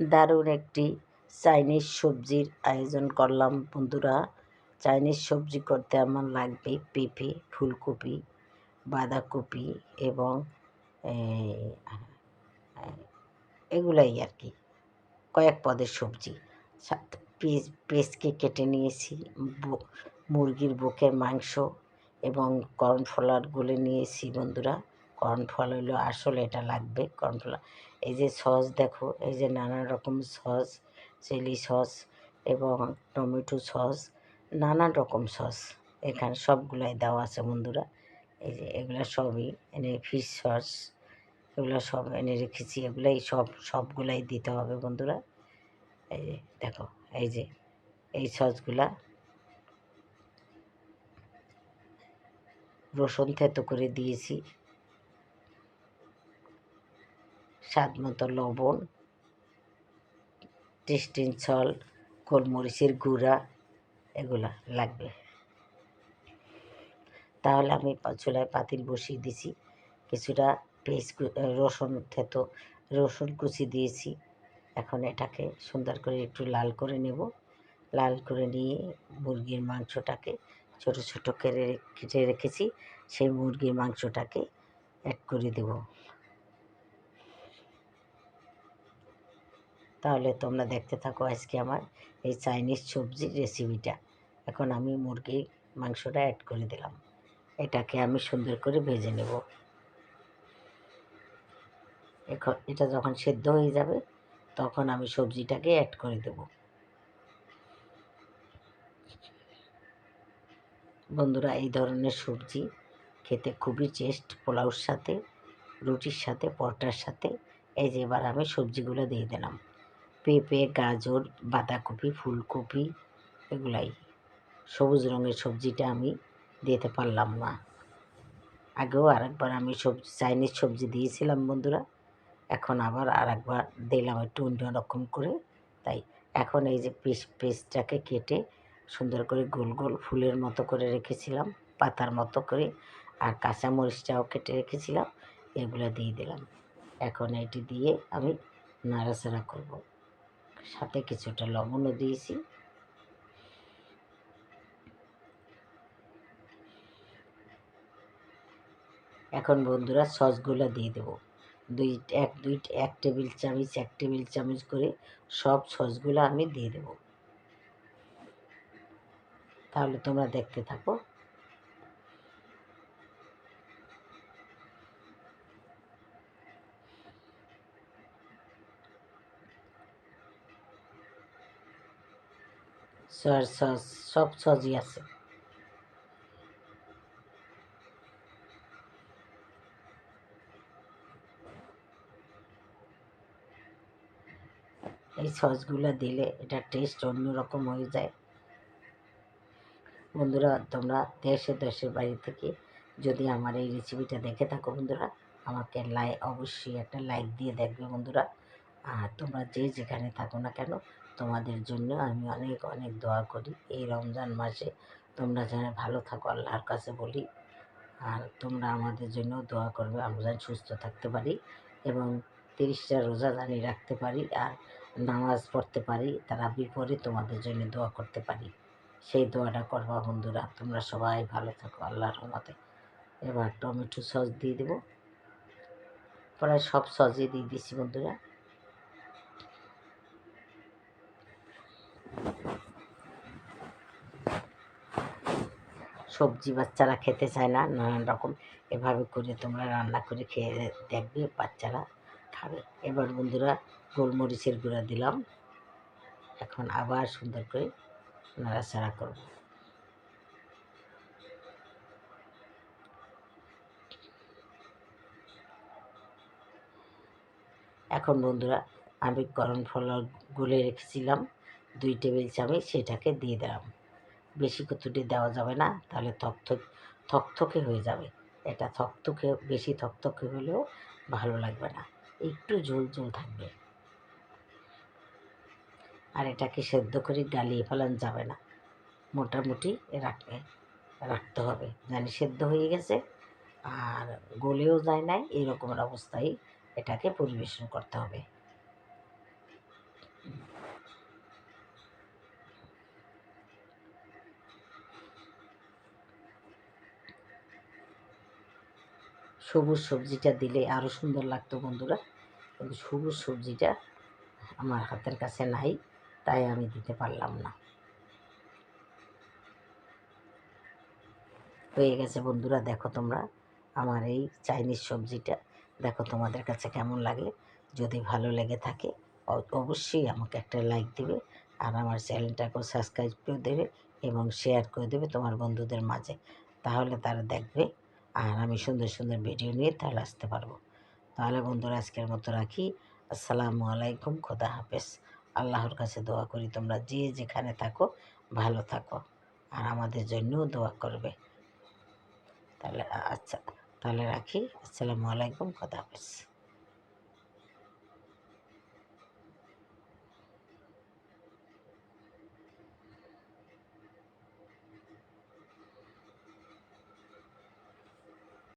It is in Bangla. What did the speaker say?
দারুণ একটি চাইনিজ সবজির আয়োজন করলাম বন্ধুরা। চাইনিজ সবজি করতে আমার লাগবে পেঁপে, ফুলকপি, বাঁধাকপি এবং এগুলাই আর কি, কয়েক পদের সবজি। পেঁয়াজ, পেঁয়াজকে কেটে নিয়েছি মুরগির বুকের মাংস এবং কর্নফ্লাওয়ার গুলে নিয়েছি বন্ধুরা। কর্নফ্লাওয়ার হলো আসলে এটা লাগবে কর্নফ্লাওয়ার এই যে সস দেখো, এই যে নানা রকম সস, চিলি সস এবং টমেটো সস নানান রকম সস এখানে সবগুলাই দেওয়া আছে বন্ধুরা। এই যে এগুলো সবই এনে ফিশ সস এগুলো সব এনে রেখেছি, এগুলাই সব, সবগুলাই দিতে হবে বন্ধুরা। এই যে দেখো, এই যে, এই সসগুলা রসুন থেতো করে দিয়েছি। স্বাদ মতো লবণ টেস্টিন সল্ট গোলমরিচের গুঁড়া, এগুলা লাগবে। তাহলে আমি চুলায় পাতিল বসিয়ে দিছি কিছুটা পেস্ট রসুন থেতো, রসুন কুচি দিয়েছি। এখন এটাকে সুন্দর করে একটু লাল করে নেব। লাল করে নিয়ে মুরগির মাংসটাকে ছোট ছোট কেটে কেটে রেখেছি। সেই মুরগির মাংসটাকে অ্যাড করে দেব। তাহলে তোমরা দেখতে থাকো আজকে আমার এই চাইনিজ সবজির রেসিপিটা এখন আমি মুরগির মাংসটা অ্যাড করে দিলাম। এটাকে আমি সুন্দর করে ভেজে নেব। এখন এটা যখন সেদ্ধ হয়ে যাবে, তখন আমি সবজিটাকে অ্যাড করে দেব। বন্ধুরা, এই ধরনের সবজি খেতে খুবই টেস্ট পোলাওর সাথে, রুটির সাথে, পরোটার সাথে, এই যে এবার আমি সবজিগুলো দিয়ে দিলাম। পেঁপে, গাজর, বাঁধাকপি, ফুলকপি এগুলাই। সবুজ রঙের সবজিটা আমি দিতে পারলাম না। আগেও আরেকবার আমি সবজি চাইনিজ সবজি দিয়েছিলাম বন্ধুরা। এখন আবার আরেকবার দিলাম একটু অন্যরকম করে। তাই এখন এই যে পিস পিসটাকে কেটে সুন্দর করে গোল গোল ফুলের মতো করে রেখেছিলাম, পাতার মতো করে, আর কাঁচামরিচটাও কেটে রেখেছিলাম, এগুলো দিয়ে দিলাম। এখন এটি দিয়ে আমি নাড়াচাড়া করব। সাথে কিছুটা লবণও দিয়েছি। এখন বন্ধুরা সসগুলো দিয়ে দেবো। দুই, এক দুই, এক টেবিল চামচ, এক টেবিল চামচ করে সব সসগুলো আমি দিয়ে দেবো। তাহলে তোমরা দেখতে থাকো। সয়ার সস সব সসই আছে। এই সসগুলো দিলে এটা টেস্ট অন্যরকম হয়ে যায়। বন্ধুরা, তোমরা দেশে দেশের বাড়ি থেকে যদি আমার এই রেসিপিটা দেখে থাকো বন্ধুরা, আমাকে লাই, অবশ্যই একটা লাইক দিয়ে দেখবে বন্ধুরা। আর তোমরা যে যেখানে থাকো না কেন, তোমাদের জন্য আমি অনেক অনেক দোয়া করি এই রমজান মাসে। তোমরা যেন ভালো থাকো, আল্লাহর কাছে বলি। আর তোমরা আমাদের জন্য দোয়া করবে, আমরা যেন সুস্থ থাকতে পারি এবং তিরিশটা রোজা জানি রাখতে পারি আর নামাজ পড়তে পারি, তারা বিপরে তোমাদের জন্য দোয়া করতে পারি। সেই দোয়াটা করবা বন্ধুরা, তোমরা সবাই ভালো থাকো, আল্লাহর রহমতে। এবার টমেটো সস দিয়ে দেবো। প্রায় সব সসই দিয়ে দিছি বন্ধুরা। সবজি বাচ্চারা খেতে চায় না, নানান রকম। এভাবে করে তোমরা রান্না করে খেয়ে দেখবে, বাচ্চারা খাবে। এবার বন্ধুরা গোলমরিচের গুঁড়া দিলাম। এখন আবার সুন্দর করে নাড়াচাড়া করব। এখন বন্ধুরা আমি গরম ফল গুলে রেখেছিলাম, দুই টেবিল চামচ সেটাকে দিয়ে দিলাম। বেশি কতটি দেওয়া যাবে না, তাহলে থকথক, থকথকে হয়ে যাবে। এটা থকথকে, বেশি থকথকে হলেও ভালো লাগবে না। একটু ঝোল ঝোল থাকবে। আর এটাকে সেদ্ধ করে গালিয়ে ফেলানো যাবে না। মোটামুটি রাখবে রাখতে হবে। জানি সেদ্ধ হয়ে গেছে আর গলেও যায় নাই, এরকমের অবস্থায় এটাকে পরিবেশন করতে হবে। সবুজ সবজিটা দিলে আরও সুন্দর লাগতো বন্ধুরা। কিন্তু সবুজ সবজিটা আমার হাতের কাছে নাই, তাই আমি দিতে পারলাম না। হয়ে গেছে বন্ধুরা, দেখো তোমরা আমার এই চাইনিজ সবজিটা। দেখো তোমাদের কাছে কেমন লাগে। যদি ভালো লেগে থাকে অবশ্যই আমাকে একটা লাইক দেবে আর আমার চ্যানেলটাকেও সাবস্ক্রাইব করে দেবে এবং শেয়ার করে দেবে তোমার বন্ধুদের মাঝে। তাহলে তারা দেখবে আর আমি সুন্দর সুন্দর ভিডিও নিয়ে তাহলে আসতে পারব। তাহলে বন্ধুরা, আজকের মতো রাখি। আসসালামু আলাইকুম, খোদা হাফেজ। আল্লাহর কাছে দোয়া করি তোমরা যে যেখানে থাকো, ভালো থাকো আর আমাদের জন্যও দোয়া করবে। তাহলে আচ্ছা তাহলে রাখি। আসসালামু আলাইকুম, খোদা হাফেজ।